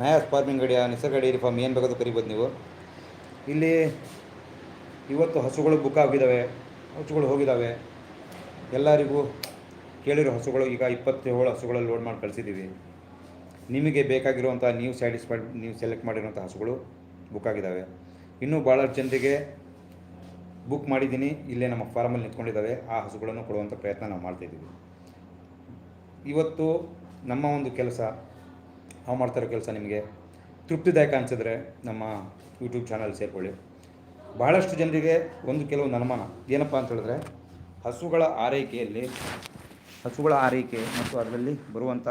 Mass farming ಗಡಿಯ ನಿಸರ್ಗ dairy farm ಏನು ಬೇಕಾದ್ರೂ ಕರಿಬೋದು ನೀವು. ಇಲ್ಲಿ ಇವತ್ತು ಹಸುಗಳು ಬುಕ್ ಆಗಿದ್ದಾವೆ ಹಸುಗಳು ಹೋಗಿದ್ದಾವೆ ಎಲ್ಲರಿಗೂ ಕೇಳಿರೋ ಹಸುಗಳು ಈಗ ಇಪ್ಪತ್ತೇಳು ಹಸುಗಳು ಲೋಡ್ ಮಾಡಿ ಕಳಿಸಿದ್ದೀವಿ ನಿಮಗೆ ಬೇಕಾಗಿರುವಂಥ ನೀವು ಸ್ಯಾಟಿಸ್ಫೈಡ್ ನೀವು ಸೆಲೆಕ್ಟ್ ಮಾಡಿರುವಂಥ ಹಸುಗಳು ಬುಕ್ ಆಗಿದ್ದಾವೆ ಇನ್ನೂ ಭಾಳಷ್ಟು ಜನರಿಗೆ ಬುಕ್ ಮಾಡಿದ್ದೀನಿ. ಇಲ್ಲೇ ನಮ್ಮ ಫಾರ್ಮಲ್ಲಿ ನಿಂತ್ಕೊಂಡಿದ್ದಾವೆ ಆ ಹಸುಗಳನ್ನು ಕೊಡುವಂಥ ಪ್ರಯತ್ನ ನಾವು ಮಾಡ್ತಾಯಿದ್ದೀವಿ ಇವತ್ತು ನಮ್ಮ ಒಂದು ಕೆಲಸ ನಾವು ಮಾಡ್ತಿರೋ ಕೆಲಸ ನಿಮಗೆ? ತೃಪ್ತಿದಾಯಕ ಅನಿಸಿದ್ರೆ ನಮ್ಮ ಯೂಟ್ಯೂಬ್ ಚಾನಲ್ ಸೇರಿಕೊಳ್ಳಿ. ಭಾಳಷ್ಟು ಜನರಿಗೆ ಒಂದು ಕೆಲವೊಂದು ಅನುಮಾನ. ಏನಪ್ಪ ಅಂತ ಹೇಳಿದ್ರೆ, ಹಸುಗಳ ಆರೈಕೆಯಲ್ಲಿ, ಹಸುಗಳ ಆರೈಕೆ ಮತ್ತು ಅದರಲ್ಲಿ ಬರುವಂಥ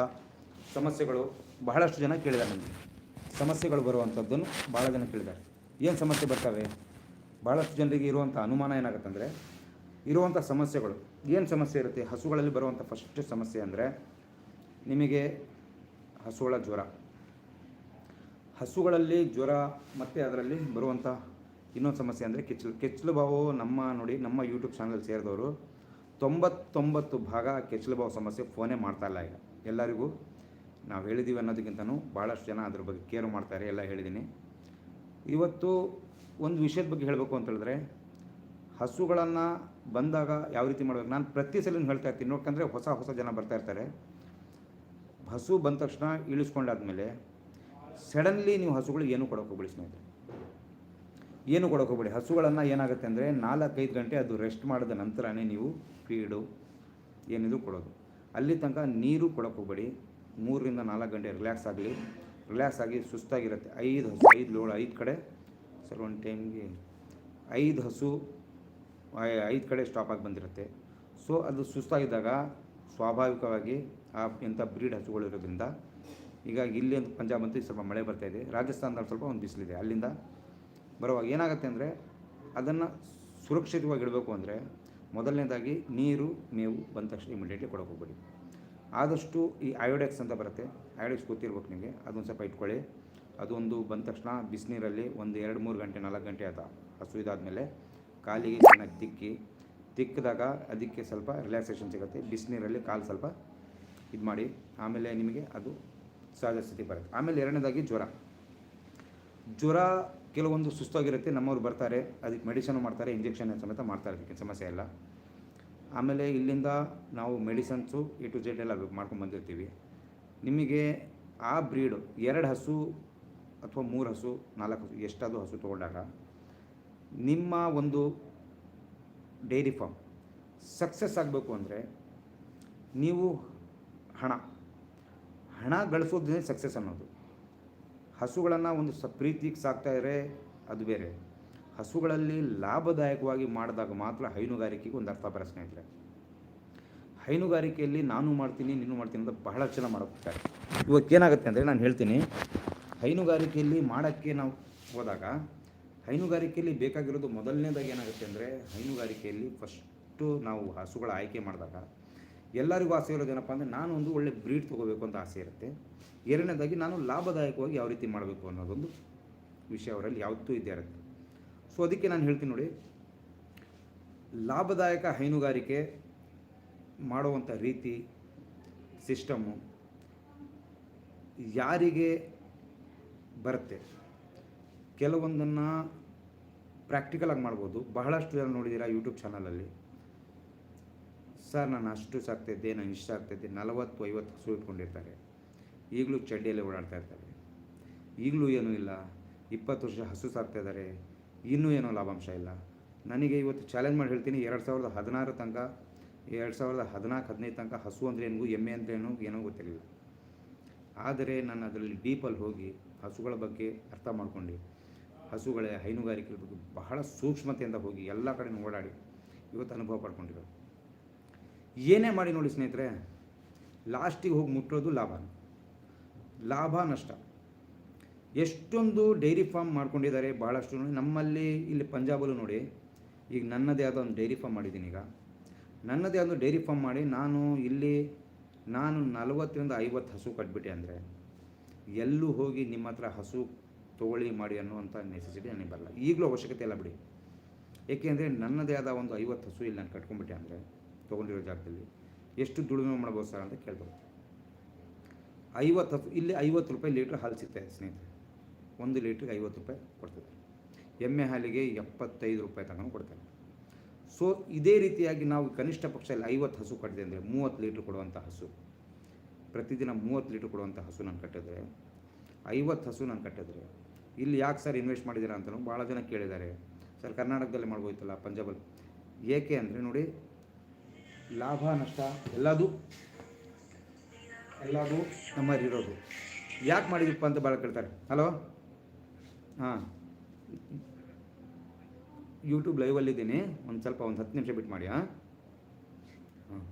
ಸಮಸ್ಯೆಗಳು ಬಹಳಷ್ಟು ಜನ ಕೇಳಿದ್ದಾರೆ ನಮಗೆ. ಸಮಸ್ಯೆಗಳು ಬರುವಂಥದ್ದನ್ನು ಭಾಳ ಜನ ಕೇಳಿದ್ದಾರೆ. ಏನು ಸಮಸ್ಯೆ ಬರ್ತವೆ? ಭಾಳಷ್ಟು ಜನರಿಗೆ ಇರುವಂಥ ಅನುಮಾನ ಏನಾಗುತ್ತಂದರೆ ಇರುವಂಥ ಸಮಸ್ಯೆಗಳು. ಏನು ಸಮಸ್ಯೆ ಇರುತ್ತೆ? ಹಸುಗಳಲ್ಲಿ ಬರುವಂಥ ಫಸ್ಟ್ ಸಮಸ್ಯೆ ಅಂದರೆ, ನಿಮಗೆ ಹಸುಗಳ ಜ್ವರ. ಹಸುಗಳಲ್ಲಿ ಜ್ವರ ಮತ್ತು ಅದರಲ್ಲಿ ಬರುವಂಥ ಇನ್ನೊಂದು ಸಮಸ್ಯೆ ಅಂದರೆ ಕೆಚ್ಚಲು. ಕೆಚ್ಚಲು ಬಾವು ನಮ್ಮ ನೋಡಿ ನಮ್ಮ ಯೂಟ್ಯೂಬ್ ಚಾನಲ್ ಸೇರಿದವರು ತೊಂಬತ್ತೊಂಬತ್ತು ಭಾಗ ಕೆಚ್ಚಲು ಬಾವು ಸಮಸ್ಯೆ ಫೋನೇ ಮಾಡ್ತಾ ಇಲ್ಲ ಈಗ. ಎಲ್ಲರಿಗೂ ನಾವು ಹೇಳಿದ್ದೀವಿ ಅನ್ನೋದಕ್ಕಿಂತನೂ ಭಾಳಷ್ಟು ಜನ ಅದ್ರ ಬಗ್ಗೆ ಕೇರ್ ಮಾಡ್ತಾರೆ, ಎಲ್ಲ ಹೇಳಿದ್ದೀನಿ ಇವತ್ತು ಒಂದು ವಿಷಯದ ಬಗ್ಗೆ ಹೇಳಬೇಕು ಅಂತ ಹೇಳಿದ್ರೆ ಹಸುಗಳನ್ನು ಬಂದಾಗ ಯಾವ ರೀತಿ ಮಾಡಬೇಕು? ನಾನು ಪ್ರತಿ ಸಲ ಹೇಳ್ತಾ ಇರ್ತೀನಿ. ನೋಡ್ಕಂದ್ರೆ ಹೊಸ ಹೊಸ ಜನ ಬರ್ತಾ ಇರ್ತಾರೆ. ಹಸು ಬಂದ ತಕ್ಷಣ ಇಳಿಸ್ಕೊಂಡಾದ್ಮೇಲೆ ಸಡನ್ಲಿ ನೀವು ಹಸುಗಳಿಗೆ ಏನು ಕೊಡೋಕೆ ಹೋಗ್ಬೇಡಿ ಸ್ನೇಹಿತರೆ. ಏನು ಕೊಡೋಕೆ ಹೋಗ್ಬೇಡಿ. ಹಸುಗಳನ್ನು ಏನಾಗುತ್ತೆ ಅಂದರೆ ನಾಲ್ಕೈದು ಗಂಟೆ ಅದು ರೆಸ್ಟ್ ಮಾಡಿದ ನಂತರನೇ ನೀವು ಫೀಡು ಏನಿದು ಕೊಡೋದು. ಅಲ್ಲಿ ತನಕ ನೀರು ಕೊಡೋಕೆ ಹೋಗ್ಬೇಡಿ. ಮೂರರಿಂದ ನಾಲ್ಕು ಗಂಟೆ ರಿಲ್ಯಾಕ್ಸ್ ಆಗಲಿ. ರಿಲ್ಯಾಕ್ಸ್ ಆಗಿ ಸುಸ್ತಾಗಿರುತ್ತೆ. ಐದು ಹಸು, ಐದು ಲೋಡ್ ಐದು ಕಡೆ ಸರ್ ಒಂದು ಟೈಮ್ಗೆ ಐದು ಹಸು ಐದು ಕಡೆ ಸ್ಟಾಪ್ ಆಗಿ ಬಂದಿರುತ್ತೆ. ಸೊ ಅದು ಸುಸ್ತಾಗಿದ್ದಾಗ ಸ್ವಾಭಾವಿಕವಾಗಿ ಆ ಎಂಥ ಬ್ರೀಡ್ ಹಸುಗಳಿರೋದ್ರಿಂದ ಈಗ ಇಲ್ಲಿ ಒಂದು ಪಂಜಾಬ್ ಅಂತೂ ಸ್ವಲ್ಪ ಮಳೆ ಬರ್ತಾ ಇದೆ. ರಾಜಸ್ಥಾನದಲ್ಲಿ ಸ್ವಲ್ಪ ಒಂದು ಬಿಸಿಲಿದೆ. ಅಲ್ಲಿಂದ ಬರುವಾಗ ಏನಾಗುತ್ತೆ ಅಂದರೆ ಅದನ್ನು ಸುರಕ್ಷಿತವಾಗಿ ಇಡಬೇಕು ಅಂದರೆ ಮೊದಲನೇದಾಗಿ ನೀರು, ಮೇವು ಬಂದ ತಕ್ಷಣ ಇಮಿಡಿಯೇಟ್ಲಿ ಕೊಡೋಕೆ ಹೋಗ್ಬೇಡಿ. ಆದಷ್ಟು ಈ ಅಯೋಡೆಕ್ಸ್ ಅಂತ ಬರುತ್ತೆ. ಅಯೋಡೆಕ್ಸ್ ಗೊತ್ತಿರ್ಬೇಕು ನಿಮಗೆ. ಅದೊಂದು ಸ್ವಲ್ಪ ಇಟ್ಕೊಳ್ಳಿ. ಅದೊಂದು ಬಂದ ತಕ್ಷಣ ಬಿಸಿನೀರಲ್ಲಿ ಒಂದು ಎರಡು ಮೂರು ಗಂಟೆ, ನಾಲ್ಕು ಗಂಟೆ ಆದ ಹಸು ಇದಾದಮೇಲೆ ಕಾಲಿಗೆ ಚೆನ್ನಾಗಿ ತಿಕ್ಕಿ, ತಿಕ್ಕಿದಾಗ ಅದಕ್ಕೆ ಸ್ವಲ್ಪ ರಿಲ್ಯಾಕ್ಸೇಷನ್ ಸಿಗುತ್ತೆ. ಬಿಸಿನೀರಲ್ಲಿ ಕಾಲು ಸ್ವಲ್ಪ ಇದು ಮಾಡಿ, ಆಮೇಲೆ ನಿಮಗೆ ಅದು ಸಹಜ ಸ್ಥಿತಿ ಬರುತ್ತೆ. ಆಮೇಲೆ ಎರಡನೇದಾಗಿ ಜ್ವರ. ಜ್ವರ ಕೆಲವೊಂದು ಸುಸ್ತಾಗಿರುತ್ತೆ, ನಮ್ಮವ್ರು ಬರ್ತಾರೆ, ಅದಕ್ಕೆ ಮೆಡಿಸನ್ ಮಾಡ್ತಾರೆ, ಇಂಜೆಕ್ಷನ್ ಸಮೇತ ಮಾಡ್ತಾರೆ, ಅದಕ್ಕೆ ಸಮಸ್ಯೆ ಇಲ್ಲ. ಆಮೇಲೆ ಇಲ್ಲಿಂದ ನಾವು ಮೆಡಿಸನ್ಸು ಎ ಟು ಜೆಡ್ ಎಲ್ಲ ಮಾಡ್ಕೊಂಡು ಬಂದಿರ್ತೀವಿ. ನಿಮಗೆ ಆ ಬ್ರೀಡು ಎರಡು ಹಸು ಅಥವಾ ಮೂರು ಹಸು, ನಾಲ್ಕು ಹಸು, ಎಷ್ಟಾದರೂ ಹಸು ತೊಗೊಂಡಾಗ ನಿಮ್ಮ ಒಂದು ಡೈರಿ ಫಾರ್ಮ್ ಸಕ್ಸಸ್ ಆಗಬೇಕು ಅಂದರೆ ನೀವು ಹಣ. ಹಣ ಗಳಿಸೋದೇ ಸಕ್ಸಸ್ ಅನ್ನೋದು. ಹಸುಗಳನ್ನು ಒಂದು ಸ ಪ್ರೀತಿಗೆ ಸಾಕ್ತಾಯಿದ್ರೆ ಅದು ಬೇರೆ. ಹಸುಗಳಲ್ಲಿ ಲಾಭದಾಯಕವಾಗಿ ಮಾಡಿದಾಗ ಮಾತ್ರ ಹೈನುಗಾರಿಕೆಗೆ ಒಂದು ಅರ್ಥ ಪ್ರಶ್ನೆ ಸ್ನೇಹಿತರೆ. ಹೈನುಗಾರಿಕೆಯಲ್ಲಿ ನಾನು ಮಾಡ್ತೀನಿ, ನೀನು ಮಾಡ್ತೀನಿ ಅಂತ ಬಹಳ ಜನ ಮಾಡೋಕ್ತಾರೆ ಇವತ್ತು ಏನಾಗುತ್ತೆ ಅಂದರೆ ನಾನು ಹೇಳ್ತೀನಿ, ಹೈನುಗಾರಿಕೆಯಲ್ಲಿ ಮಾಡೋಕ್ಕೆ ನಾವು ಹೋದಾಗ ಹೈನುಗಾರಿಕೆಯಲ್ಲಿ ಬೇಕಾಗಿರೋದು ಮೊದಲನೇದಾಗಿ ಏನಾಗುತ್ತೆ ಅಂದರೆ ಹೈನುಗಾರಿಕೆಯಲ್ಲಿ ಫಸ್ಟು ನಾವು ಹಸುಗಳ ಆಯ್ಕೆ ಮಾಡಿದಾಗ ಎಲ್ಲರಿಗೂ ಆಸೆ ಇರೋದು ಏನಪ್ಪ ಅಂದರೆ ನಾನು ಒಂದು ಒಳ್ಳೆ ಬ್ರೀಡ್ ತೊಗೋಬೇಕು ಅಂತ ಆಸೆ ಇರುತ್ತೆ. ಎರಡನೇದಾಗಿ ನಾನು ಲಾಭದಾಯಕವಾಗಿ ಯಾವ ರೀತಿ ಮಾಡಬೇಕು ಅನ್ನೋದೊಂದು ವಿಷಯ ಅವರಲ್ಲಿ ಯಾವತ್ತೂ ಇದ್ದೇ ಇರುತ್ತೆ. ಸೊ ಅದಕ್ಕೆ ನಾನು ಹೇಳ್ತೀನಿ ನೋಡಿ, ಲಾಭದಾಯಕ ಹೈನುಗಾರಿಕೆ ಮಾಡುವಂಥ ರೀತಿ ಸಿಸ್ಟಮ್ಮು ಯಾರಿಗೆ ಬರುತ್ತೆ? ಕೆಲವೊಂದನ್ನು ಪ್ರಾಕ್ಟಿಕಲಾಗಿ ಮಾಡ್ಬೋದು. ಬಹಳಷ್ಟು ಜನ ನೋಡಿದ್ದೀರಾ ಯೂಟ್ಯೂಬ್ ಚಾನಲಲ್ಲಿ ಸರ್, ನಾನು ಅಷ್ಟು ಸಾಕ್ತಿದ್ದೆ ನಾನು ಇಷ್ಟು ಆಗ್ತಿದ್ದೆ. ನಲವತ್ತು, ಐವತ್ತು ಹಸು ಇಟ್ಕೊಂಡಿರ್ತಾರೆ. ಈಗಲೂ ಚಡ್ಡಿಯಲ್ಲಿ ಓಡಾಡ್ತಾ ಇರ್ತಾರೆ. ಈಗಲೂ ಏನೂ ಇಲ್ಲ. ಇಪ್ಪತ್ತು ವರ್ಷ ಹಸು ಸಾಕ್ತಾ ಇದ್ದಾರೆ. ಇನ್ನೂ ಏನೋ ಲಾಭಾಂಶ ಇಲ್ಲ. ನನಗೆ ಇವತ್ತು ಚಾಲೆಂಜ್ ಮಾಡಿ ಹೇಳ್ತೀನಿ, ಎರಡು ಸಾವಿರದ ಹದಿನಾರು ತನಕ, ಎರಡು ಸಾವಿರದ ಹದಿನಾಲ್ಕು, ಹದಿನೈದು ತನಕ ಹಸು ಅಂದರೆ ಏನು, ಎಮ್ಮೆ ಅಂದರೆ ಏನು, ಏನೋ ಗೊತ್ತಿರಲಿಲ್ಲ. ಆದರೆ ನಾನು ಅದರಲ್ಲಿ ಡೀಪಲ್ಲಿ ಹೋಗಿ ಹಸುಗಳ ಬಗ್ಗೆ ಅರ್ಥ ಮಾಡ್ಕೊಂಡು. ಹಸುಗಳ ಹೈನುಗಾರಿಕೆ ಬಗ್ಗೆ ಬಹಳ ಸೂಕ್ಷ್ಮತೆಯಿಂದ ಹೋಗಿ ಎಲ್ಲ ಕಡೆ ಓಡಾಡಿ ಇವತ್ತು ಅನುಭವ ಪಡ್ಕೊಂಡಿರೋದು. ಏನೇ ಮಾಡಿ ನೋಡಿ ಸ್ನೇಹಿತರೆ, ಲಾಸ್ಟಿಗೆ ಹೋಗಿ ಮುಟ್ಟೋದು ಲಾಭ. ಲಾಭ ನಷ್ಟ. ಎಷ್ಟೊಂದು ಡೈರಿ ಫಾರ್ಮ್ ಮಾಡ್ಕೊಂಡಿದ್ದಾರೆ ಭಾಳಷ್ಟು. ನಮ್ಮಲ್ಲಿ ಇಲ್ಲಿ ಪಂಜಾಬಲ್ಲೂ ನೋಡಿ, ಈಗ ನನ್ನದೇ ಆದ ಒಂದು ಡೈರಿ ಫಾರ್ಮ್ ಮಾಡಿದ್ದೀನಿ ಈಗ. ನನ್ನದೇ ಆದ ಡೈರಿ ಫಾರ್ಮ್ ಮಾಡಿ ನಾನು ಇಲ್ಲಿ, ನಾನು ನಲವತ್ತರಿಂದ ಐವತ್ತು ಹಸು ಕಟ್ಬಿಟ್ಟೆ ಅಂದರೆ, ಎಲ್ಲೂ ಹೋಗಿ ನಿಮ್ಮ ಹತ್ರ ಹಸು ತಗೊಳ್ಳಿ ಮಾಡಿ ಅನ್ನುವಂಥ ನೆಸೆಸಿಟಿ ನನಗೆ ಬರಲ್ಲ. ಈಗಲೂ ಅವಶ್ಯಕತೆ ಇಲ್ಲ ಬಿಡಿ. ಏಕೆಂದರೆ ನನ್ನದೇ ಆದ ಒಂದು ಐವತ್ತು ಹಸು ಇಲ್ಲಿ ನಾನು ಕಟ್ಕೊಂಡ್ಬಿಟ್ಟೆ ಅಂದರೆ ತೊಗೊಂಡಿರೋ ಜಾಗದಲ್ಲಿ ಎಷ್ಟು ದುಡಿಮೆ ಮಾಡ್ಬೋದು ಸರ್ ಅಂತ ಕೇಳ್ಬೋದು. ಐವತ್ತು ಇಲ್ಲಿ ಐವತ್ತು ರೂಪಾಯಿ ಲೀಟ್ರ್ ಹಾಲು ಸಿಗ್ತಾಯಿದೆ ಸ್ನೇಹಿತರೆ. ಒಂದು ಲೀಟ್ರಿಗೆ ಐವತ್ತು ರೂಪಾಯಿ ಕೊಡ್ತದೆ. ಎಮ್ಮೆ ಹಾಲಿಗೆ ಎಪ್ಪತ್ತೈದು ರೂಪಾಯಿ ತನಕ ಕೊಡ್ತಾರೆ. ಸೊ ಇದೇ ರೀತಿಯಾಗಿ ನಾವು ಕನಿಷ್ಠ ಪಕ್ಷ ಇಲ್ಲಿ ಐವತ್ತು ಹಸು ಕಟ್ಟಿದೆ ಅಂದರೆ ಮೂವತ್ತು ಲೀಟ್ರ್ ಕೊಡುವಂಥ ಹಸು. ಪ್ರತಿದಿನ ಮೂವತ್ತು ಲೀಟ್ರ್ ಕೊಡುವಂಥ ಹಸು ನಾನು ಕಟ್ಟಿದ್ರೆ, ಐವತ್ತು ಹಸು ನಾನು ಕಟ್ಟಿದ್ರೆ, ಇಲ್ಲಿ ಯಾಕೆ ಸರ್ ಇನ್ವೆಸ್ಟ್ ಮಾಡಿದ್ದೀರಾ ಅಂತಲೂ ಭಾಳ ಜನ ಕೇಳಿದ್ದಾರೆ. ಸರ್, ಕರ್ನಾಟಕದಲ್ಲಿ ಮಾಡ್ಬೋಯ್ತಲ್ಲ ಪಂಜಾಬಲ್ಲಿ. ಏಕೆ ಅಂದರೆ ನೋಡಿ ಲಾಭ, ನಷ್ಟ ಎಲ್ಲದು, ಎಲ್ಲದೂ ನಮ್ಮಲ್ಲಿ ಇರೋದು. ಯಾಕೆ ಮಾಡಿದಪ್ಪ ಅಂತ ಭಾಳ ಕೇಳ್ತಾರೆ. ಹಲೋ ಹಾಂ. ಯೂಟ್ಯೂಬ್ ಲೈವಲ್ಲಿದ್ದೀನಿ ಒಂದು ಸ್ವಲ್ಪ ಒಂದು ಹತ್ತು ನಿಮಿಷ ಬಿಟ್ಟು ಮಾಡಿ, ಹಾಂ. ಹಾಂ.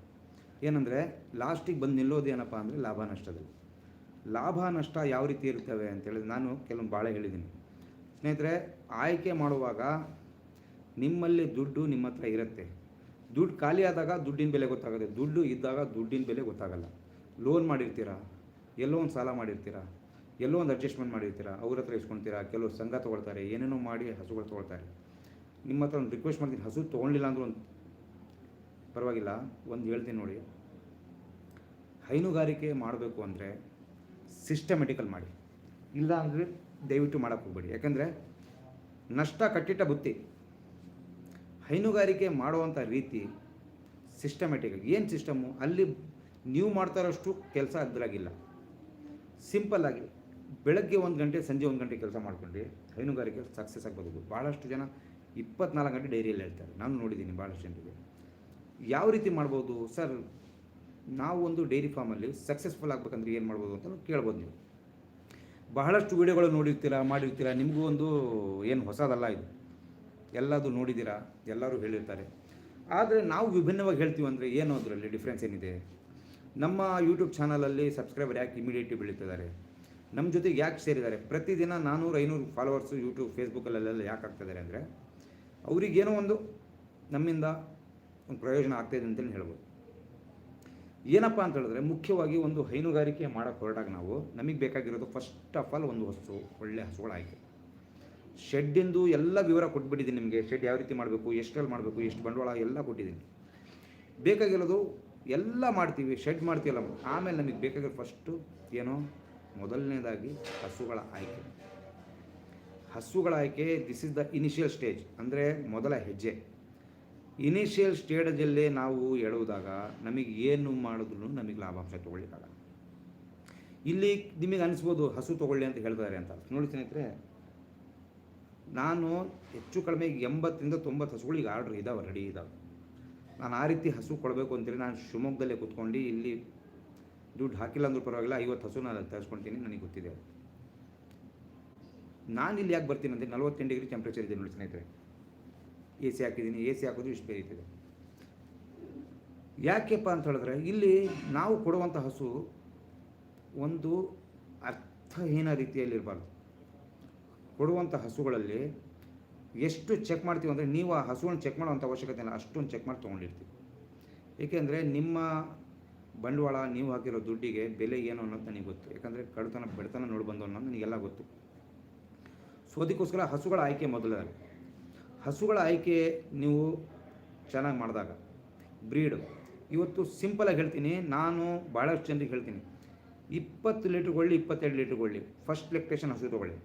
ಏನಂದರೆ ಲಾಸ್ಟಿಗೆ ಬಂದು ನಿಲ್ಲೋದು ಏನಪ್ಪ ಅಂದರೆ ಲಾಭ, ನಷ್ಟದಲ್ಲಿ. ಲಾಭ, ನಷ್ಟ ಯಾವ ರೀತಿ ಇರ್ತವೆ ಅಂತೇಳಿದ್ರೆ ನಾನು ಕೆಲವೊಂದು ಭಾಳ ಹೇಳಿದ್ದೀನಿ. ಸ್ನೇಹಿತರೆ, ಆಯ್ಕೆ ಮಾಡುವಾಗ ನಿಮ್ಮಲ್ಲಿ ದುಡ್ಡು ನಿಮ್ಮ ಹತ್ರ ಇರುತ್ತೆ. ದುಡ್ಡು ಖಾಲಿ ಆದಾಗ ದುಡ್ಡಿನ ಬೆಲೆ ಗೊತ್ತಾಗುತ್ತೆ ದುಡ್ಡು ಇದ್ದಾಗ ದುಡ್ಡಿನ ಬೆಲೆ ಗೊತ್ತಾಗಲ್ಲ. ಲೋನ್ ಮಾಡಿರ್ತೀರಾ? ಎಲ್ಲೋ ಒಂದು ಸಾಲ ಮಾಡಿರ್ತೀರಾ? ಎಲ್ಲೋ ಒಂದು ಅಡ್ಜಸ್ಟ್ಮೆಂಟ್ ಮಾಡಿರ್ತೀರಾ? ಅವ್ರ ಹತ್ರ ಇಸ್ಕೊಳ್ತೀರಾ ಕೆಲವು ಸಂಘ ತೊಗೊಳ್ತಾರೆ, ಏನೇನೋ ಮಾಡಿ ಹಸುಗಳು ತೊಗೊಳ್ತಾರೆ. ನಿಮ್ಮ ಹತ್ರ ಒಂದು ರಿಕ್ವೆಸ್ಟ್ ಮಾಡ್ತೀನಿ. ಹಸು ತೊಗೊಂಡಿಲ್ಲ ಅಂದ್ರೂ ಒಂದು ಪರವಾಗಿಲ್ಲ. ಒಂದು ಹೇಳ್ತೀನಿ ನೋಡಿ. ಹೈನುಗಾರಿಕೆ ಮಾಡಬೇಕು ಅಂದರೆ ಸಿಸ್ಟಮೆಟಿಕಲ್ ಮಾಡಿ. ಇಲ್ಲ ಅಂದರೆ ದಯವಿಟ್ಟು ಮಾಡೋಕ್ಕೆ ಹೋಗ್ಬೇಡಿ. ಯಾಕೆಂದರೆ ನಷ್ಟ ಕಟ್ಟಿಟ್ಟ ಬುತ್ತಿ. ಹೈನುಗಾರಿಕೆ ಮಾಡುವಂಥ ರೀತಿ ಸಿಸ್ಟಮೆಟಿಕ್ ಏನು ಸಿಸ್ಟಮು ಅಲ್ಲಿ ನೀವು ಮಾಡ್ತಾ ಇರೋಷ್ಟು ಕೆಲಸ ಅದರಾಗಿಲ್ಲ ಸಿಂಪಲ್ಲಾಗಿ ಬೆಳಗ್ಗೆ ಒಂದು ಗಂಟೆ, ಸಂಜೆ ಒಂದು ಗಂಟೆ ಕೆಲಸ ಮಾಡ್ಕೊಂಡು ಹೈನುಗಾರಿಕೆ ಸಕ್ಸಸ್ ಆಗ್ಬೋದು. ಭಾಳಷ್ಟು ಜನ ಇಪ್ಪತ್ನಾಲ್ಕು ಗಂಟೆ ಡೈರಿಯಲ್ಲಿ ಹೇಳ್ತಾರೆ. ನಾನು ನೋಡಿದ್ದೀನಿ ಭಾಳಷ್ಟು ಜನರಿಗೆ. ಯಾವ ರೀತಿ ಮಾಡ್ಬೋದು? ಸರ್, ನಾವು ಒಂದು ಡೈರಿ ಫಾರ್ಮಲ್ಲಿ ಸಕ್ಸಸ್ಫುಲ್ ಆಗ್ಬೇಕಂದ್ರೆ ಏನು ಮಾಡ್ಬೋದು ಅಂತ ಕೇಳ್ಬೋದು ನೀವು. ಬಹಳಷ್ಟು ವಿಡಿಯೋಗಳು ನೋಡಿರ್ತೀರಾ, ಮಾಡಿರ್ತೀರಾ, ನಿಮಗೂ ಒಂದು ಏನು ಹೊಸದಲ್ಲ ಇದು. ಎಲ್ಲದು ನೋಡಿದ್ದೀರಾ? ಎಲ್ಲರೂ ಹೇಳಿರ್ತಾರೆ. ಆದರೆ ನಾವು ವಿಭಿನ್ನವಾಗಿ ಹೇಳ್ತೀವಿ ಅಂದರೆ ಏನು ಅದರಲ್ಲಿ ಡಿಫ್ರೆನ್ಸ್ ಏನಿದೆ? ನಮ್ಮ ಯೂಟ್ಯೂಬ್ ಚಾನಲಲ್ಲಿ ಸಬ್ಸ್ಕ್ರೈಬರ್ ಯಾಕೆ ಇಮಿಡಿಯೇಟ್ಲಿ ಬೆಳೀತಿದ್ದಾರೆ? ನಮ್ಮ ಜೊತೆಗೆ ಯಾಕೆ ಸೇರಿದ್ದಾರೆ? ಪ್ರತಿದಿನ ನಾನ್ನೂರು ಐನೂರು ಫಾಲೋವರ್ಸು ಯೂಟ್ಯೂಬ್ ಫೇಸ್ಬುಕ್ಕಲ್ಲೆಲ್ಲ ಯಾಕೆ ಆಗ್ತಿದ್ದಾರೆ ಅಂದರೆ ಅವರಿಗೇನೋ ಒಂದು ನಮ್ಮಿಂದ ಒಂದು ಪ್ರಯೋಜನ ಆಗ್ತಾಯಿದೆ ಅಂತಲೇ ಹೇಳ್ಬೋದು. ಏನಪ್ಪ ಅಂತ ಹೇಳಿದ್ರೆ ಮುಖ್ಯವಾಗಿ ಒಂದು ಹೈನುಗಾರಿಕೆ ಮಾಡೋಕ್ಕೆ ಹೊರಟಾಗ ನಾವು ನಮಗೆ ಬೇಕಾಗಿರೋದು ಫಸ್ಟ್ ಆಫ್ ಆಲ್ ಒಂದು ಹಸು, ಒಳ್ಳೆ ಹಸುಗಳಾಯಿತು ಶೆಡ್ಡಿಂದು ಎಲ್ಲ ವಿವರ ಕೊಟ್ಬಿಟ್ಟಿದ್ದೀನಿ ನಿಮಗೆ. ಶೆಡ್ ಯಾವ ರೀತಿ ಮಾಡಬೇಕು, ಎಷ್ಟರಲ್ಲಿ ಮಾಡಬೇಕು, ಎಷ್ಟು ಬಂಡವಾಳ ಎಲ್ಲ ಕೊಟ್ಟಿದ್ದೀನಿ. ಬೇಕಾಗಿರೋದು ಎಲ್ಲ ಮಾಡ್ತೀವಿ ಶೆಡ್ ಮಾಡ್ತೀವಲ್ಲ ಆಮೇಲೆ ನಮಗೆ ಬೇಕಾಗಿರೋ ಫಸ್ಟು ಏನೋ? ಮೊದಲನೇದಾಗಿ ಹಸುಗಳ ಆಯ್ಕೆ. ಹಸುಗಳ ಆಯ್ಕೆ this is the initial stage ಅಂದರೆ ಮೊದಲ ಹೆಜ್ಜೆ. ಇನಿಷಿಯಲ್ ಸ್ಟೇಜಲ್ಲೇ ನಾವು ಎಳುವುದಾಗ ನಮಗೆ ಏನು ಮಾಡಿದ್ರು ನಮಗೆ ಲಾಭಾಂಶ ತೊಗೊಳ್ಳಿಕ್ಕಾಗಲ್ಲ. ಇಲ್ಲಿ ನಿಮಗೆ ಅನಿಸ್ಬೋದು ಹಸು ತೊಗೊಳ್ಳಿ ಅಂತ ಹೇಳ್ತಾರೆ ಅಂತ. ನೋಡಿ ಸ್ನೇಹಿತರೆ ನಾನು ಹೆಚ್ಚು ಕಡಿಮೆ ಎಂಬತ್ತರಿಂದ ತೊಂಬತ್ತು ಹಸುಗಳಿಗೆ ಆರ್ಡ್ರ್ ಇದ್ದಾವೆ ರೆಡಿ ಇದ್ದಾವೆ ನಾನು ಆ ರೀತಿ ಹಸು ಕೊಡಬೇಕು ಅಂತೇಳಿ ನಾನು ಶಿವಮೊಗ್ಗದಲ್ಲೇ ಕುತ್ಕೊಂಡು ಇಲ್ಲಿ ದುಡ್ಡು ಹಾಕಿಲ್ಲ ಅಂದ್ರೂ ಪರವಾಗಿಲ್ಲ, ಐವತ್ತು ಹಸು ನಾನು ತರಿಸ್ಕೊಳ್ತೀನಿ ನನಗೆ ಗೊತ್ತಿದೆ ನಾನು ಇಲ್ಲಿ ಯಾಕೆ ಬರ್ತೀನಿ ಅಂದರೆ ನಲ್ವತ್ತೆಂಟು ಡಿಗ್ರಿ ಟೆಂಪ್ರೇಚರ್ ಇದೆ ನೋಡಿ ಸ್ನೇಹಿತರೆ. ಎ ಸಿ ಹಾಕಿದ್ದೀನಿ ಎ ಸಿ ಹಾಕೋದು ಇಷ್ಟು ಬೇರೀತಿದೆ ಯಾಕೆಪ್ಪ ಅಂತ ಹೇಳಿದ್ರೆ ಇಲ್ಲಿ ನಾವು ಕೊಡುವಂಥ ಹಸು ಒಂದು ಅರ್ಥಹೀನ ರೀತಿಯಲ್ಲಿರಬಾರ್ದು ಕೊಡುವಂಥ ಹಸುಗಳಲ್ಲಿ ಎಷ್ಟು ಚೆಕ್ ಮಾಡ್ತೀವಿ ಅಂದರೆ ನೀವು ಆ ಹಸುವನ್ನು ಚೆಕ್ ಮಾಡುವಂಥ ಅವಶ್ಯಕತೆ ಇಲ್ಲ. ಅಷ್ಟೊಂದು ಚೆಕ್ ಮಾಡಿ ತೊಗೊಂಡಿರ್ತೀವಿ. ಏಕೆಂದರೆ ನಿಮ್ಮ ಬಂಡವಾಳ, ನೀವು ಹಾಕಿರೋ ದುಡ್ಡಿಗೆ ಬೆಲೆ ಏನು ಅನ್ನೋದು ನನಗೆ ಗೊತ್ತು. ಯಾಕಂದರೆ ಕಡತನ ಬಡತನ ನೋಡಿ ಬಂದು ಅನ್ನೋದು ನನಗೆಲ್ಲ ಗೊತ್ತು. ಸೊ ಅದಕ್ಕೋಸ್ಕರ ಹಸುಗಳ ಆಯ್ಕೆ ಮೊದಲಾಗಿ ಹಸುಗಳ ಆಯ್ಕೆ ನೀವು ಚೆನ್ನಾಗಿ ಮಾಡಿದಾಗ ಬ್ರೀಡು ಇವತ್ತು ಸಿಂಪಲಾಗಿ ಹೇಳ್ತೀನಿ. ನಾನು ಭಾಳಷ್ಟು ಜನರಿಗೆ ಹೇಳ್ತೀನಿ. ಇಪ್ಪತ್ತು ಲೀಟ್ರ್ಗೊಳ್ಳಿ ಇಪ್ಪತ್ತೆರಡು ಲೀಟ್ರ್ಗೊಳ್ಳಿ ಫಸ್ಟ್ ಲೆಕ್ಟೇಷನ್ ಹಸು ತೊಗೊಳ್ಳಿ.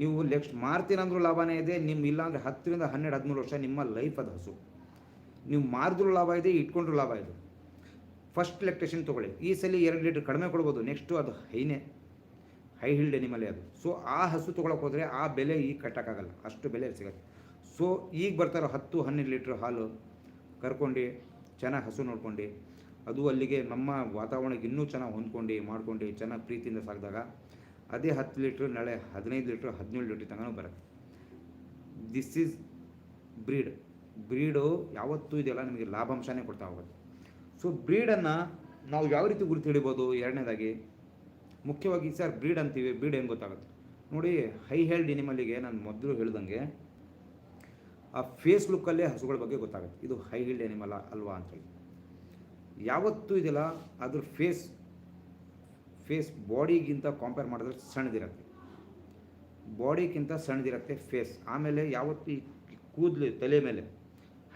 ನೀವು ನೆಕ್ಸ್ಟ್ ಮಾರ್ತೀನಂದ್ರೂ ಲಾಭನೇ ಇದೆ ನಿಮ್ಮ ಇಲ್ಲಾಂದರೆ ಹತ್ತರಿಂದ ಹನ್ನೆರಡು, ಹದಿಮೂರು ವರ್ಷ ನಿಮ್ಮ ಲೈಫ್ ಅದು ಹಸು. ನೀವು ಮಾರಿದ್ರೂ ಲಾಭ ಇದೆ, ಇಟ್ಕೊಂಡ್ರೂ ಲಾಭ ಇದೆ. ಫಸ್ಟ್ ಲೆಕ್ಟೇಷನ್ ತೊಗೊಳ್ಳಿ. ಈ ಸಲ ಎರಡು ಲೀಟ್ರ್ ಕಡಿಮೆ ಕೊಡ್ಬೋದು ನೆಕ್ಸ್ಟು ಅದು ಹೈನೇ. ಹೈ ಹಿಲ್ಡ್ ಎನಿಮಲೇ ಅದು. ಸೊ ಆ ಹಸು ತೊಗೊಳಕ್ಕೆ ಹೋದರೆ ಆ ಬೆಲೆ ಈಗ ಕಟ್ಟೋಕ್ಕಾಗಲ್ಲ. ಅಷ್ಟು ಬೆಲೆ ಸಿಗುತ್ತೆ. ಸೊ ಈಗ ಬರ್ತಾರೋ ಹತ್ತು, ಹನ್ನೆರಡು ಲೀಟ್ರ್ ಹಾಲು ಕರ್ಕೊಂಡು, ಚೆನ್ನಾಗಿ ಹಸು ನೋಡ್ಕೊಂಡು, ಅದು ಅಲ್ಲಿಗೆ ನಮ್ಮ ವಾತಾವರಣಕ್ಕೆ ಇನ್ನೂ ಚೆನ್ನಾಗಿ ಹೊಂದ್ಕೊಂಡು, ಮಾಡ್ಕೊಂಡು, ಚೆನ್ನಾಗಿ ಪ್ರೀತಿಯಿಂದ ಸಾಕಿದಾಗ ಅದೇ ಹತ್ತು ಲೀಟ್ರ್, ನಾಳೆ ಹದಿನೈದು ಲೀಟ್ರ್, ಹದಿನೇಳು ಲೀಟ್ರ್ ತನಕ ಬರುತ್ತೆ. ದಿಸ್ ಈಸ್ ಬ್ರೀಡ್ ಬ್ರೀಡು ಯಾವತ್ತೂ ಇದೆಲ್ಲ ನಿಮಗೆ ಲಾಭಾಂಶನೇ ಕೊಡ್ತಾ ಹೋಗುತ್ತೆ. ಸೊ ಬ್ರೀಡನ್ನು ನಾವು ಯಾವ ರೀತಿ ಗುರುತು ಹಿಡಿಬೋದು? ಎರಡನೇದಾಗಿ, ಮುಖ್ಯವಾಗಿ ಸರ್ ಬ್ರೀಡ್ ಅಂತೀವಿ. ಬ್ರೀಡ್ ಏನು ಗೊತ್ತಾಗುತ್ತೆ? ನೋಡಿ, ಹೈ ಹೆಲ್ಡ್ ಎನಿಮಲಿಗೆ ನಾನು ಮೊದಲು ಹೇಳ್ದಂಗೆ, ಆ ಫೇಸ್ ಲುಕ್ಕಲ್ಲೇ ಹಸುಗಳ ಬಗ್ಗೆ ಗೊತ್ತಾಗುತ್ತೆ. ಇದು ಹೈ ಹಿಲ್ಡ್ ಎನಿಮಲ್ ಅಲ್ವಾ ಅಂತೇಳಿ. ಯಾವತ್ತೂ ಇದೆಲ್ಲ ಅದ್ರ ಫೇಸ್ ಫೇಸ್ ಬಾಡಿಗಿಂತ ಕಂಪೇರ್ ಮಾಡಿದ್ರೆ ಸಣ್ಣದಿರುತ್ತೆ. ಬಾಡಿಗಿಂತ ಸಣ್ಣದಿರುತ್ತೆ ಫೇಸ್ ಆಮೇಲೆ ಯಾವತ್ತು ಈ ಕೂದಲು ತಲೆ ಮೇಲೆ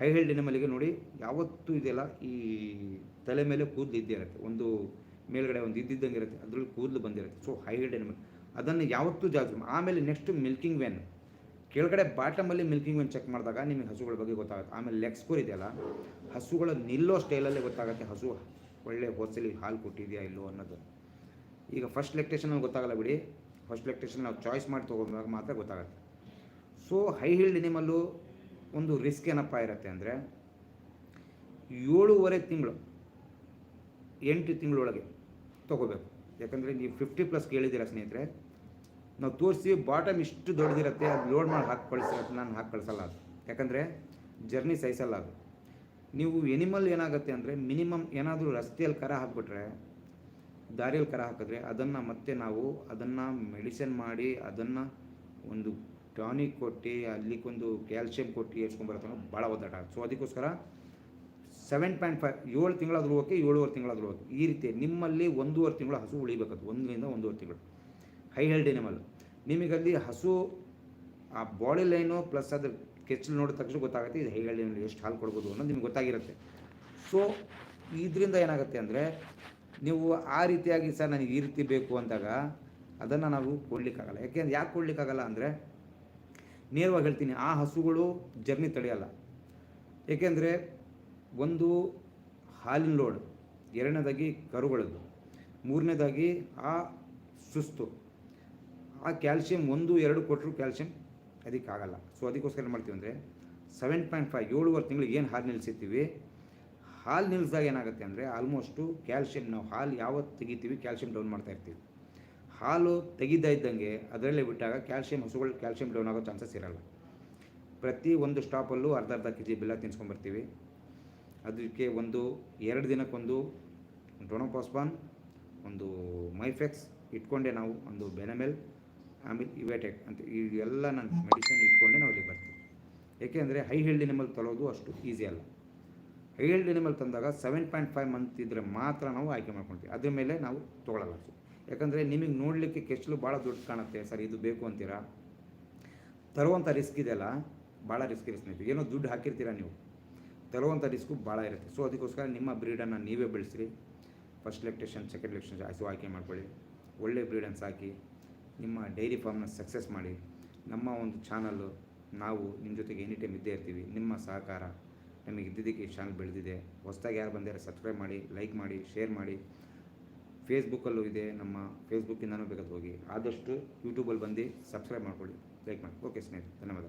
ಹೈ ಹೆಲ್ಡ್ ಎನಿಮಲಿಗೆ ನೋಡಿ ಯಾವತ್ತೂ ಇದೆಲ್ಲ ಈ ತಲೆ ಮೇಲೆ ಕೂದಲು ಇದ್ದೇ ಇರುತ್ತೆ. ಒಂದು ಮೇಲ್ಗಡೆ ಒಂದು ಇದ್ದಿದ್ದಂಗೆ ಇರುತ್ತೆ, ಅದರಲ್ಲಿ ಕೂದಲು ಬಂದಿರುತ್ತೆ. ಸೊ ಹೈ ಹೈಡ್ ಎನಿಮಲ್ ಅದನ್ನು ಯಾವತ್ತೂ ಜಾಸ್ತಿ ಆಮೇಲೆ ನೆಕ್ಸ್ಟ್ ಮಿಲ್ಕಿಂಗ್ ವೆನ್ ಕೆಳಗಡೆ ಬಾಟಮಲ್ಲಿ ಮಿಲ್ಕಿಂಗ್ ವೆನ್ ಚೆಕ್ ಮಾಡಿದಾಗ ನಿಮಗೆ ಹಸುಗಳ ಬಗ್ಗೆ ಗೊತ್ತಾಗುತ್ತೆ. ಆಮೇಲೆ ಲೆಗ್ ಸ್ಕೋರ್ ಇದೆಯಲ್ಲ, ಹಸುಗಳ ನಿಲ್ಲೋ ಸ್ಟೈಲಲ್ಲೇ ಗೊತ್ತಾಗುತ್ತೆ ಹಸು ಒಳ್ಳೆ ಹೊಸಲಿ ಹಾಲು ಕೊಟ್ಟಿದೆಯಾ ಇಲ್ಲೋ ಅನ್ನೋದು. ಈಗ ಫಸ್ಟ್ ಲೆಕ್ಟೇಷನಲ್ಲಿ ಗೊತ್ತಾಗಲ್ಲ ಬಿಡಿ. ಫಸ್ಟ್ ಲೆಕ್ಟೇಷನ್ ನಾವು ಚಾಯ್ಸ್ ಮಾಡಿ ತೊಗೊಂಡಾಗ ಮಾತ್ರ ಗೊತ್ತಾಗುತ್ತೆ. ಸೊ ಹೈ ಹಿಲ್ಡ್ ಎನಿಮಲ್ಲು ಒಂದು ರಿಸ್ಕ್ ಏನಪ್ಪ ಇರುತ್ತೆ ಅಂದರೆ, ಏಳೂವರೆ ತಿಂಗಳು, ಎಂಟು ತಿಂಗಳೊಳಗೆ ತೊಗೋಬೇಕು. ಯಾಕಂದರೆ ನೀವು ಫಿಫ್ಟಿ ಪ್ಲಸ್ ಕೇಳಿದ್ದೀರ ಸ್ನೇಹಿತರೆ, ನಾವು ತೋರಿಸಿ ಬಾಟಮ್ ಇಷ್ಟು ದೊಡ್ಡದಿರುತ್ತೆ, ಅದು ಲೋಡ್ ಮಾಡಿ ಹಾಕಿ ಕಳಿಸಿರತ್ತೆ, ನಾನು ಹಾಕಿ ಕಳಿಸಲ್ಲ ಅದು. ಯಾಕಂದರೆ ಜರ್ನಿ ಸಹಿಸಲ್ಲ ಅದು. ನೀವು ಎನಿಮಲ್ ಏನಾಗುತ್ತೆ ಅಂದರೆ ಮಿನಿಮಮ್ ಏನಾದರೂ ರಸ್ತೆಯಲ್ಲಿ ಕರ ಹಾಕ್ಬಿಟ್ರೆ ದಾರಿಯಲ್ಲಿ ಕರ ಹಾಕಿದ್ರೆ ಅದನ್ನು ಮತ್ತೆ ನಾವು ಅದನ್ನು ಮೆಡಿಸಿನ್ ಮಾಡಿ ಅದನ್ನು ಒಂದು ಟಾನಿಕ್ ಕೊಟ್ಟು ಅಲ್ಲಿಗೊಂದು ಕ್ಯಾಲ್ಶಿಯಂ ಕೊಟ್ಟು ಅನ್ನೋದು ಭಾಳ ಒದ್ದಾಟ. ಸೊ ಅದಕ್ಕೋಸ್ಕರ ಸೆವೆನ್ ಪಾಯಿಂಟ್ ಫೈವ್ ಏಳು ತಿಂಗಳಾದರೂ ಓಕೆ ಏಳುವರೆ ತಿಂಗಳಾದರೂ ಓಕೆ ಈ ರೀತಿ ನಿಮ್ಮಲ್ಲಿ ಒಂದೂವರೆ ತಿಂಗಳು ಹಸು ಉಳಿಬೇಕದು, ಒಂದರಿಂದ ಒಂದೂವರೆ ತಿಂಗಳು. ಹೈ ಹೆಲ್ಡ್ ಎನಿಮಲ್ ನಿಮಗಲ್ಲಿ ಹಸು, ಆ ಬಾಡಿ ಲೈನು ಪ್ಲಸ್ ಅದು ಕೆಚ್ಚಲು ನೋಡಿದ ತಕ್ಷಣ ಗೊತ್ತಾಗುತ್ತೆ, ಇದು ಹೈ ಹೆಲ್ಡ್ ಎನಿಮಲ್ ಎಷ್ಟು ಹಾಲು ಕೊಡ್ಬೋದು ಅನ್ನೋದು ನಿಮ್ಗೆ ಗೊತ್ತಾಗಿರುತ್ತೆ. ಸೊ ಇದರಿಂದ ಏನಾಗುತ್ತೆ ಅಂದರೆ ನೀವು ಆ ರೀತಿಯಾಗಿ ಸರ್ ನನಗೆ ಈ ರೀತಿ ಬೇಕು ಅಂದಾಗ ಅದನ್ನು ನಾವು ಕೊಡಲಿಕ್ಕಾಗಲ್ಲ. ಯಾಕೆಂದ್ರೆ ಯಾಕೆ ಕೊಡ್ಲಿಕ್ಕಾಗಲ್ಲ ಅಂದರೆ ನೇರವಾಗಿ ಹೇಳ್ತೀನಿ, ಆ ಹಸುಗಳು ಜರ್ನಿ ತಡೆಯಲ್ಲ. ಏಕೆಂದರೆ ಒಂದು ಹಾಲಿನ ಲೋಡ್, ಎರಡನೇದಾಗಿ ಕರುಗಳದ್ದು, ಮೂರನೇದಾಗಿ ಆ ಸುಸ್ತು. ಆ ಕ್ಯಾಲ್ಸಿಯಂ ಒಂದು, ಎರಡು ಕೊಟ್ಟರು ಕ್ಯಾಲ್ಸಿಯಂ ಅದಕ್ಕಾಗಲ್ಲ. ಸೊ ಅದಕ್ಕೋಸ್ಕರ ಏನು ಮಾಡ್ತೀವಿ ಅಂದರೆ ಸೆವೆನ್ ಪಾಯಿಂಟ್ ಫೈವ್ ಏಳುವರೆ ತಿಂಗಳಿಗೆ ಏನು ಹಾಲು ನಿಲ್ಲಿಸಿರ್ತೀವಿ ಹಾಲು ನಿಲ್ಲಿಸಿದಾಗ ಏನಾಗುತ್ತೆ ಅಂದರೆ ಆಲ್ಮೋಸ್ಟು ಕ್ಯಾಲ್ಶಿಯಂ ನಾವು ಹಾಲು ಯಾವತ್ತು ತೆಗಿತೀವಿ ಕ್ಯಾಲ್ಶಿಯಂ ಡೌನ್ ಮಾಡ್ತಾ ಇರ್ತೀವಿ. ಹಾಲು ತೆಗಿತಾ ಇದ್ದಂಗೆ ಅದರಲ್ಲೇ ಬಿಟ್ಟಾಗ ಕ್ಯಾಲ್ಶಿಯಂ ಹಸುಗಳು ಕ್ಯಾಲ್ಶಿಯಂ ಡೌನ್ ಆಗೋ ಚಾನ್ಸಸ್ ಇರಲ್ಲ. ಪ್ರತಿ ಒಂದು ಸ್ಟಾಪಲ್ಲೂ ಅರ್ಧ ಅರ್ಧ ಕೆ ಜಿ ಬೆಲ್ಲ ತಿನ್ಸ್ಕೊಂಬರ್ತೀವಿ ಅದಕ್ಕೆ ಒಂದು ಎರಡು ದಿನಕ್ಕೊಂದು ಡೊನೋಪಾಸ್ಪಾನ್ ಒಂದು ಮೈಫೆಕ್ಸ್ ಇಟ್ಕೊಂಡೆ ನಾವು, ಒಂದು ಬೆನಮೆಲ್, ಆಮೇಲೆ ಇವೆಟೆಕ್ ಅಂತ ಇವೆಲ್ಲ ನಾನು ಮೆಡಿಸಿನ್ ಇಟ್ಕೊಂಡೆ ನಾವು ಇಲ್ಲಿ ಬರ್ತೀವಿ ಏಕೆಂದರೆ ಹೈ ಹೆಲ್ಡ್ ನಿಮ್ಮಲ್ಲಿ ತರೋದು ಅಷ್ಟು ಈಸಿ ಅಲ್ಲ. ಹೈ ದಿನ ತಂದಾಗ ಸೆವೆನ್ ಪಾಯಿಂಟ್ ಫೈವ್ ಮಂತ್ ಇದ್ದರೆ ಮಾತ್ರ ನಾವು ಆಯ್ಕೆ ಮಾಡ್ಕೊಳ್ತೀವಿ ಅದ್ರ ಮೇಲೆ ನಾವು ತೊಗೊಳಲ್ಲ ಸರ್ ಯಾಕಂದರೆ ನಿಮಗೆ ನೋಡಲಿಕ್ಕೆ ಕೆಚ್ಚಲು ಭಾಳ ದುಡ್ಡು ಕಾಣುತ್ತೆ. ಸರ್, ಇದು ಬೇಕು ಅಂತೀರಾ? ತರುವಂಥ ರಿಸ್ಕ್ ಇದೆಯಲ್ಲ ಭಾಳ ರಿಸ್ಕ್ ಇರುತ್ತೆ ಸ್ನೇಹಿತರೆ. ಏನೋ ದುಡ್ಡು ಹಾಕಿರ್ತೀರಾ ನೀವು? ತರುವಂಥ ರಿಸ್ಕು ಭಾಳ ಇರುತ್ತೆ. ಸೊ ಅದಕ್ಕೋಸ್ಕರ ನಿಮ್ಮ ಬ್ರೀಡನ್ನು ನೀವೇ ಬೆಳೆಸಿರಿ. ಫಸ್ಟ್ ಲೆಕ್ಟೇಷನ್ ಸೆಕೆಂಡ್ ಲೆಕ್ಟೇಷನ್ ಹಸು ಆಯ್ಕೆ ಮಾಡ್ಕೊಳ್ಳಿ. ಒಳ್ಳೆ ಬ್ರೀಡನ್ಸ್ ಹಾಕಿ ನಿಮ್ಮ ಡೈರಿ ಫಾರ್ಮ್ನ ಸಕ್ಸಸ್ ಮಾಡಿ. ನಮ್ಮ ಒಂದು ಚಾನಲ್ಲು ನಾವು ನಿಮ್ಮ ಜೊತೆಗೆ ಎನಿ ಟೈಮ್ ಇದ್ದೇ ಇರ್ತೀವಿ. ನಿಮ್ಮ ಸಹಕಾರ. ನಮಗೆ ಇದ್ದಿದ್ದಕ್ಕೆ ಈ ಚಾನಲ್ ಬೆಳೆದಿದೆ. ಹೊಸದಾಗಿ ಯಾರು ಬಂದಿದ್ದಾರೆ ಸಬ್ಸ್ಕ್ರೈಬ್ ಮಾಡಿ ಲೈಕ್ ಮಾಡಿ ಶೇರ್ ಮಾಡಿ. ಫೇಸ್ಬುಕ್ಕಲ್ಲೂ ಇದೆ, ನಮ್ಮ ಫೇಸ್ಬುಕ್ಕಿಂದನೂ ಬೇಕಾದ್ರೆ ಹೋಗಿ. ಆದಷ್ಟು ಯೂಟ್ಯೂಬಲ್ಲಿ ಬಂದು ಸಬ್ಸ್ಕ್ರೈಬ್ ಮಾಡ್ಕೊಳ್ಳಿ. ಲೈಕ್ ಮಾಡಿ. ಓಕೆ ಸ್ನೇಹಿತರೆ ಧನ್ಯವಾದ